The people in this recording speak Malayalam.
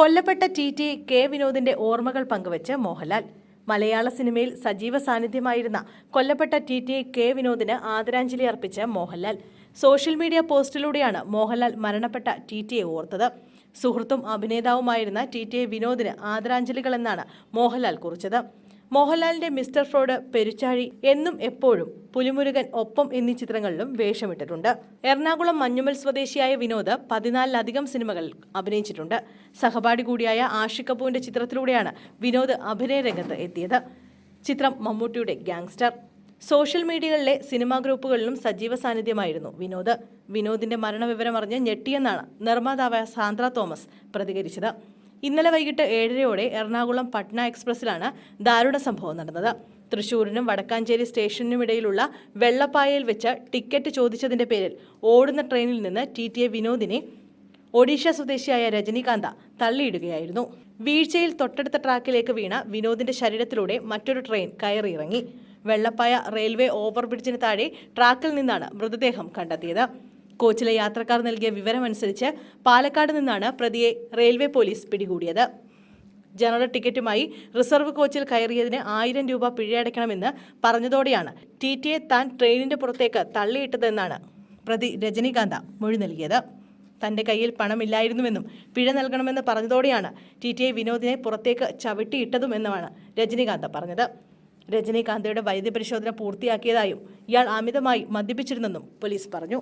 കൊല്ലപ്പെട്ട ടി ടി കെ വിനോദിന്റെ ഓർമ്മകൾ പങ്കുവച്ച് മോഹൻലാൽ. മലയാള സിനിമയിൽ സജീവ സാന്നിധ്യമായിരുന്ന കൊല്ലപ്പെട്ട ടി ടി കെ വിനോദിന് ആദരാഞ്ജലി അർപ്പിച്ച മോഹൻലാൽ. സോഷ്യൽ മീഡിയ പോസ്റ്റിലൂടെയാണ് മോഹൻലാൽ മരണപ്പെട്ട ടി ടിയെ ഓർത്തത്. സുഹൃത്തും അഭിനേതാവുമായിരുന്ന ടി ടി വിനോദിന് ആദരാഞ്ജലികൾ എന്നാണ് മോഹൻലാൽ കുറിച്ചത്. മോഹൻലാലിന്റെ മിസ്റ്റർ ഫ്രോഡ് പെരുച്ചാഴി എന്നും എപ്പോഴും പുലിമുരുകൻ ഒപ്പം എന്നീ ചിത്രങ്ങളിലും വേഷമിട്ടിട്ടുണ്ട്. എറണാകുളം മഞ്ഞുമൽ സ്വദേശിയായ വിനോദ് പതിനാലിലധികം സിനിമകളിൽ അഭിനയിച്ചിട്ടുണ്ട്. സഹപാഠി കൂടിയായ ആഷിക് കപൂറിന്റെ ചിത്രത്തിലൂടെയാണ് വിനോദ് അഭിനയ രംഗത്ത് എത്തിയത്. ചിത്രം മമ്മൂട്ടിയുടെ ഗാങ്സ്റ്റർ. സോഷ്യൽ മീഡിയകളിലെ സിനിമാ ഗ്രൂപ്പുകളിലും സജീവ സാന്നിധ്യമായിരുന്നു വിനോദ്. വിനോദിന്റെ മരണവിവരം അറിഞ്ഞ് ഞെട്ടിയെന്നാണ് നിർമ്മാതാവായ സാന്ദ്ര തോമസ് പ്രതികരിച്ചത്. ഇന്നലെ വൈകിട്ട് ഏഴരയോടെ എറണാകുളം പട്ന എക്സ്പ്രസിലാണ് ദാരുണ സംഭവം നടന്നത്. തൃശൂരിനും വടക്കാഞ്ചേരി സ്റ്റേഷനുമിടയിലുള്ള വെള്ളപ്പായയിൽ വെച്ച് ടിക്കറ്റ് ചോദിച്ചതിന്റെ പേരിൽ ഓടുന്ന ട്രെയിനിൽ നിന്ന് ടി ടി എ വിനോദിനെ ഒഡീഷ സ്വദേശിയായ രജനീകാന്ത തള്ളിയിടുകയായിരുന്നു. വീഴ്ചയിൽ തൊട്ടടുത്ത ട്രാക്കിലേക്ക് വീണ വിനോദിന്റെ ശരീരത്തിലൂടെ മറ്റൊരു ട്രെയിൻ കയറിയിറങ്ങി. വെള്ളപ്പായ റെയിൽവേ ഓവർബ്രിഡ്ജിന് താഴെ ട്രാക്കിൽ നിന്നാണ് മൃതദേഹം കണ്ടെത്തിയത്. കോച്ചിലെ യാത്രക്കാർ നൽകിയ വിവരമനുസരിച്ച് പാലക്കാട് നിന്നാണ് പ്രതിയെ റെയിൽവേ പോലീസ് പിടികൂടിയത്. ജനറൽ ടിക്കറ്റുമായി റിസർവ് കോച്ചിൽ കയറിയതിന് ആയിരം രൂപ പിഴയടയ്ക്കണമെന്ന് പറഞ്ഞതോടെയാണ് ടി ടിയെ താൻ ട്രെയിനിന്റെ പുറത്തേക്ക് തള്ളിയിട്ടതെന്നാണ് പ്രതി രജനീകാന്ത മൊഴി നൽകിയത്. തന്റെ കയ്യിൽ പണമില്ലായിരുന്നുവെന്നും പിഴ നൽകണമെന്ന് പറഞ്ഞതോടെയാണ് ടി ടി ഐ വിനോദിനെ പുറത്തേക്ക് ചവിട്ടിയിട്ടതുമെന്നുമാണ് രജനീകാന്ത പറഞ്ഞത്. രജനീകാന്തയുടെ വൈദ്യപരിശോധന പൂർത്തിയാക്കിയതായും ഇയാൾ അമിതമായി മദ്യപിച്ചിരുന്നെന്നും പോലീസ് പറഞ്ഞു.